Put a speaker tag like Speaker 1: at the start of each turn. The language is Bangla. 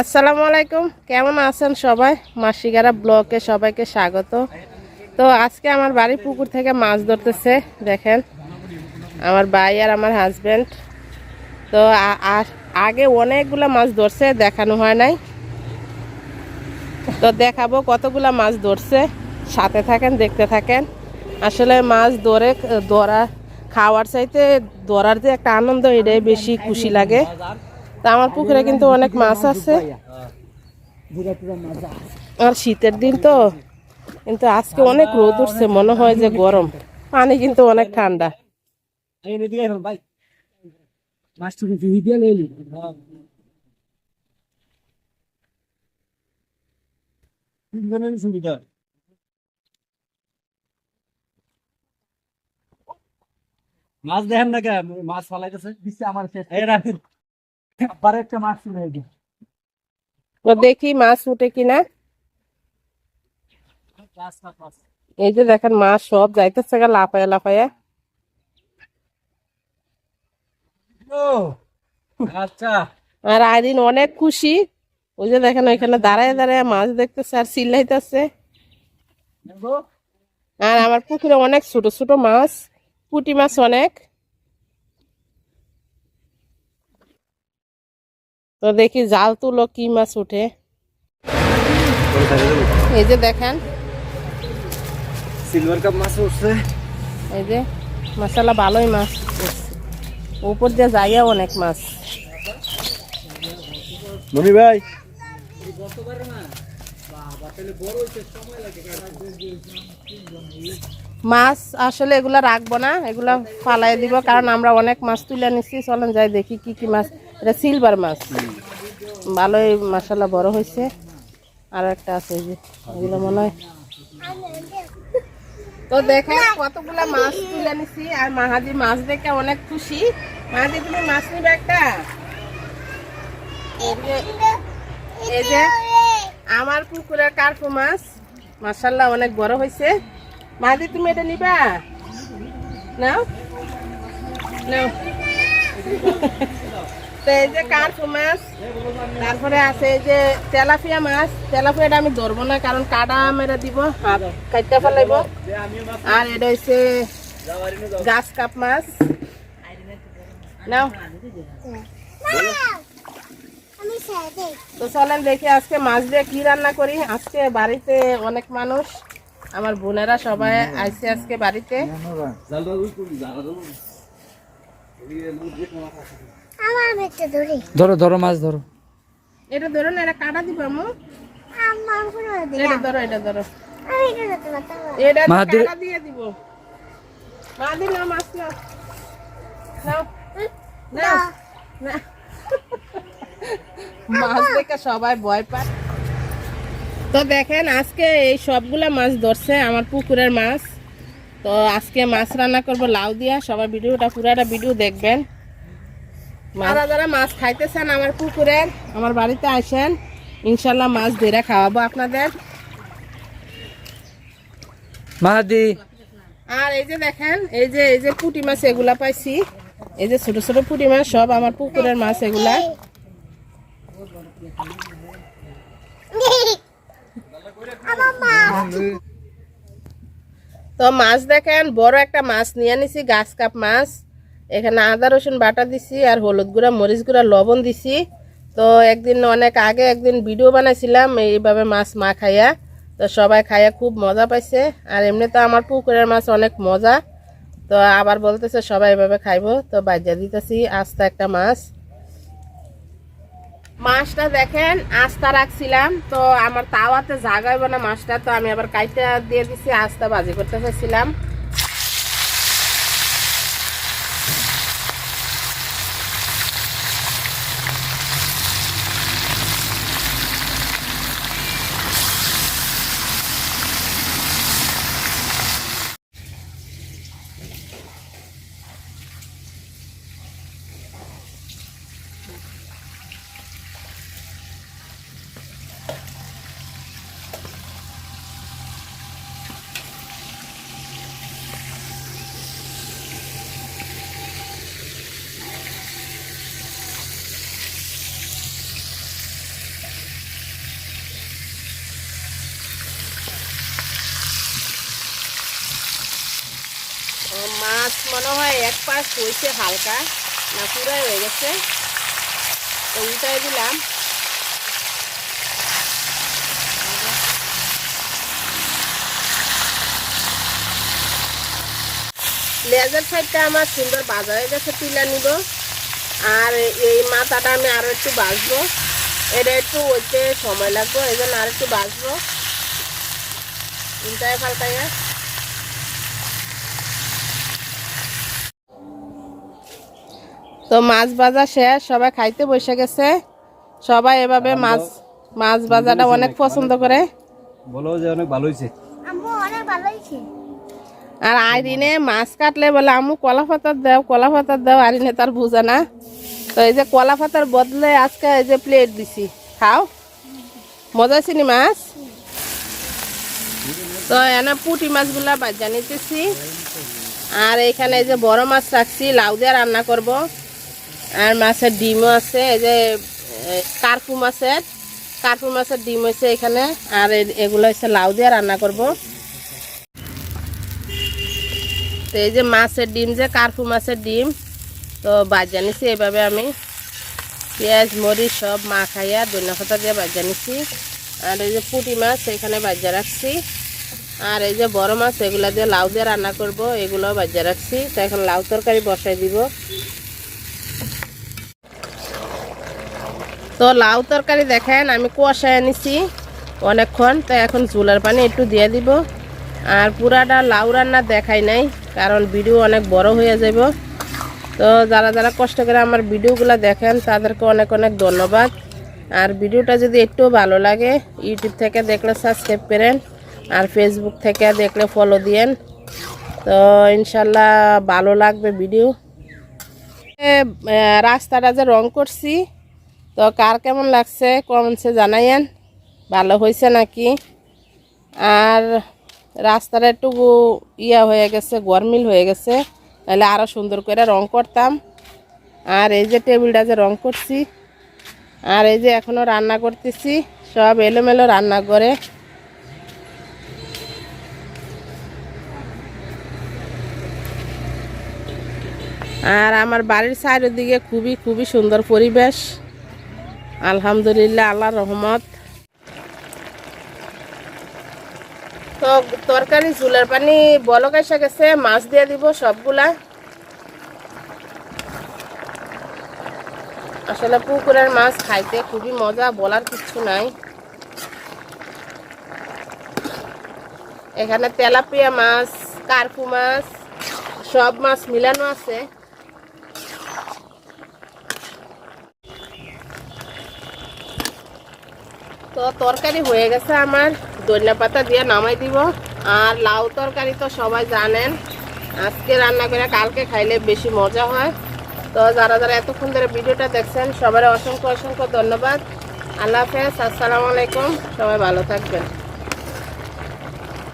Speaker 1: আসসালামু আলাইকুম। কেমন আছেন সবাই? মাসিগারা ব্লকে সবাইকে স্বাগত। তো আজকে আমার বাড়ি পুকুর থেকে মাছ ধরতেছে, দেখেন। আমার ভাই আর আমার হাজব্যান্ড তো আগে অনেকগুলো মাছ ধরছে, দেখানো হয় নাই। তো দেখাবো কতগুলো মাছ ধরছে। সাথে থাকেন, দেখতে থাকেন। আসলে মাছ ধরে, ধরা, খাওয়ার চাইতে ধরার যে একটা আনন্দ, এটাই বেশি খুশি লাগে। আমার পুকুরে কিন্তু অনেক মাছ আছে। আর শীতের দিন তো কিন্তু আজকে অনেক রোদ উঠছে, মনে হয় যে গরম। পানি কিন্তু অনেক ঠান্ডা।
Speaker 2: মাছ দেখেন না মাছ ফালাইতেছে। দিচ্ছে আমার আবার একটা মাছ শুনে এই
Speaker 1: তো দেখি মাছ উঠে কিনা। এই যে দেখেন মাছ সব যাইতেছে গা লাফায়া লাফায়া।
Speaker 2: আচ্ছা।
Speaker 1: আর আইদিন অনেক খুশি। ওই যে দেখেন ওইখানে দাঁড়ায় দাঁড়ায় মাছ দেখতেছে আর চিল্লাইতেছে। আর আমার পুকুরে অনেক ছোট ছোট মাছ পুঁটি মাছ অনেক। তো দেখি জাল তুলো কি মাছ উঠে। এই যে দেখেন।
Speaker 2: সিলভার কাপ মাছ উঠছে।
Speaker 1: এই যে মশলা ভালোই মাছ উপর দিয়ে জায়গা অনেক মাছ।
Speaker 2: মনি ভাই।
Speaker 1: মাছ আসলে এগুলা রাখব না এগুলা ফালাই দিব কারণ আমরা অনেক মাছ তুলে নিচ্ছি চলেন যাই দেখি কি কি মাছ এটা সিলভার মাছ। ভালোই মশলা বড় হয়েছে। আর একটা আছে যে এগুলো মনে হয় তো দেখে কতগুলা মাছ তুলে নিছি আর মাহাদি মাছ দেখে অনেক খুশি। মাহাদি তুমি মাছ নিবে একটা। এই যে- আমার পুকুরের কার্পু মাছ মাসাল্লাহ অনেক বড় হয়েছে। মাহাদি তুমি এটা নিবা? নাও। নাও। এই যে কার্পু মাছ, তারপরে আছে এই যে তেলাপিয়া মাছ। তেলাপিয়াটা আমি ধরবো না, কারণ কাটা মেরে দিব আর কাটতে ফেলাইব। আর এটা হচ্ছে গাছ কাপ মাছ। নাও। তো চলেন দেখি আজকে মাছ দিয়ে কি রান্না করি। আজকে বাড়িতে অনেক মানুষ, আমার বোনেরা সবাই আইছে আজকে বাড়িতে।
Speaker 3: ধরো। ধরো মাছ ধরো।
Speaker 1: এটা ধরো না এটা কাটা দিব আমু এটা ধরো এটা ধরো। এটা কাটা দিয়ে দিব। মাহাদির নাও মাছ নাও। নাও। নাও। না মাছ দেখে সবাই ভয় পায়। তো দেখেন আজকে এই সবগুলা মাছ ধরছে আমার পুকুরের মাছ। তো আজকে মাছ রান্না করব লাউ দিয়া। সবাই ভিডিওটা পুরাটা ভিডিও দেখবেন। যারা যারা মাছ খাইতেছেন আমার পুকুরের আমার বাড়িতে আসেন ইনশাল্লাহ মাছ ধরে খাওয়াবো আপনাদের।
Speaker 3: মাহাদি।
Speaker 1: আর এই যে দেখেন এই যে এই যে পুঁটি মাছ এগুলা পাইছি। এই যে ছোট ছোট পুঁটি মাছ সব আমার পুকুরের মাছ এগুলা। তো মাছ দেখেন বড় একটা মাছ নিয়ে নিছি গাছ কাপ মাছ। এখানে আদা, রসুন বাটা দিছি আর হলুদ গুঁড়া, মরিচ গুঁড়া, লবণ দিছি। তো একদিন অনেক আগে একদিন ভিডিও বানাইছিলাম, এইভাবে মাছ মা খাইয়া। তো সবাই খাইয়া খুব মজা পাইছে। আর এমনি তো আমার পুকুরের মাছ অনেক মজা। তো আবার বলতেছে, সবাই এভাবে খাইবো। তো বাজ্যা দিতেছি, আস্তা একটা মাছ। মাছটা দেখেন, আস্তা রাখছিলাম। তো আমার তাওয়াতে জাগাইব না মাছটা, তো আমি আবার কাইটা দিয়ে দিছি, আস্তা বাজি করতে চাইছিলাম। মাছ মনে হয় এক পাশ হয়েছে হালকা, না পুরাই হয়ে গেছে। তো উল্টাই দিলাম। লেজার সাইডটা আমার সুন্দর বাজা হয়ে গেছে, তুলে নিব। আর এই মাথাটা আমি আরও একটু বাজবো। এটা একটু ওইতে সময় লাগবে, এই জন্য আর একটু বাজবো। উল্টায় পাল্টায়। তো মাছ ভাজা শেষ সবাই খাইতে বসে গেছে। সবাই এভাবে মাছ মাছ ভাজাটা অনেক পছন্দ করে।
Speaker 2: বলো যে অনেক ভালো হয়েছে।
Speaker 4: আম্মু অনেক ভালো হয়েছে।
Speaker 1: আর আইরিনে মাছ কাটলে বলে আমু কলা পাতার দাও কলা পাতার দাও। আইরিনে তার বুঝে না। তো এই যে কলা পাতার বদলে আজকে এই যে প্লেট দিছি। খাও। মজা চিনি মাছ? তো এনে পুটি মাছগুলা বাজা নিতেছি। আর এখানে এই যে বড় মাছ রাখছি লাউ দিয়ে রান্না করব। আর মাছের ডিমও আছে, এই যে কার্পু মাছের কার্পু মাছের ডিম হয়েছে এখানে, আর এগুলো হচ্ছে লাউ দিয়ে রান্না করব। তো এই যে মাছের ডিম যে, কার্পু মাছের ডিম, তো বাজা নিছি এইভাবে আমি। পেঁয়াজ, মরিচ সব মাখাইয়া ধনিয়া পাতা দিয়ে বাজা নিছি। আর এই যে পুঁটি মাছ, এখানে বাজা রাখছি। আর এই যে বড় মাছ, এগুলো দিয়ে লাউ দিয়ে রান্না করব এগুলো বাজা রাখছি। তো এখন লাউ তরকারি বসাই দিব। তো লাউ তরকারি দেখেন, আমি কষায় নিছি অনেকক্ষণ, তো এখন চুলার পানি একটু দিয়ে দিব। আর পুরাটা লাউ রান্না দেখাই নাই, কারণ ভিডিও অনেক বড় হয়ে যাব। তো যারা যারা কষ্ট করে আমার ভিডিওগুলো দেখেন, তাদেরকে অনেক অনেক ধন্যবাদ। আর ভিডিওটা যদি একটু ভালো লাগে, ইউটিউব থেকে দেখলে সাবস্ক্রাইব করেন, আর ফেসবুক থেকে দেখলে ফলো দিয়েন। তো ইনশাল্লাহ ভালো লাগবে ভিডিও। রাস্তাটা যে রং করছি তো কার কেমন লাগছে কমেন্টসে জানাইয়েন। ভালো হয়েছে নাকি? আর রাস্তাটা একটু ইয়া হয়ে গেছে, গরমিল হয়ে গেছে, তাহলে আরও সুন্দর করে রং করতাম। আর এই যে টেবিলটা যে রং করছি, আর এই যে এখনও রান্না করতেছি, সব এলোমেলো রান্না করে আর আমার বাড়ির চারিদিকে খুবই খুবই সুন্দর পরিবেশ। আলহামদুলিল্লাহ আল্লাহ রহমত। তো তরকারি চুলের পানি বলক এসে গেছে, মাছ দিয়ে দিব সবগুলা। আসলে পুকুরের মাছ খাইতে খুবই মজা, বলার কিছু নাই। এখানে তেলাপিয়া মাছ, কার্পু মাছ, সব মাছ মিলানো আছে। তো তরকারি হয়ে গেছে আমার। ধনিয়া পাতা দিয়ে নামাই দিব। আর লাউ তরকারি তো সবাই জানেন। আজকে রান্না করে কালকে খাইলে বেশি মজা হয়। তো যারা যারা এতক্ষণ ধরে ভিডিওটা দেখছেন সবার অসংখ্য অসংখ্য ধন্যবাদ। আল্লাহ হাফেজ, আসসালামু আলাইকুম। সবাই ভালো থাকবেন।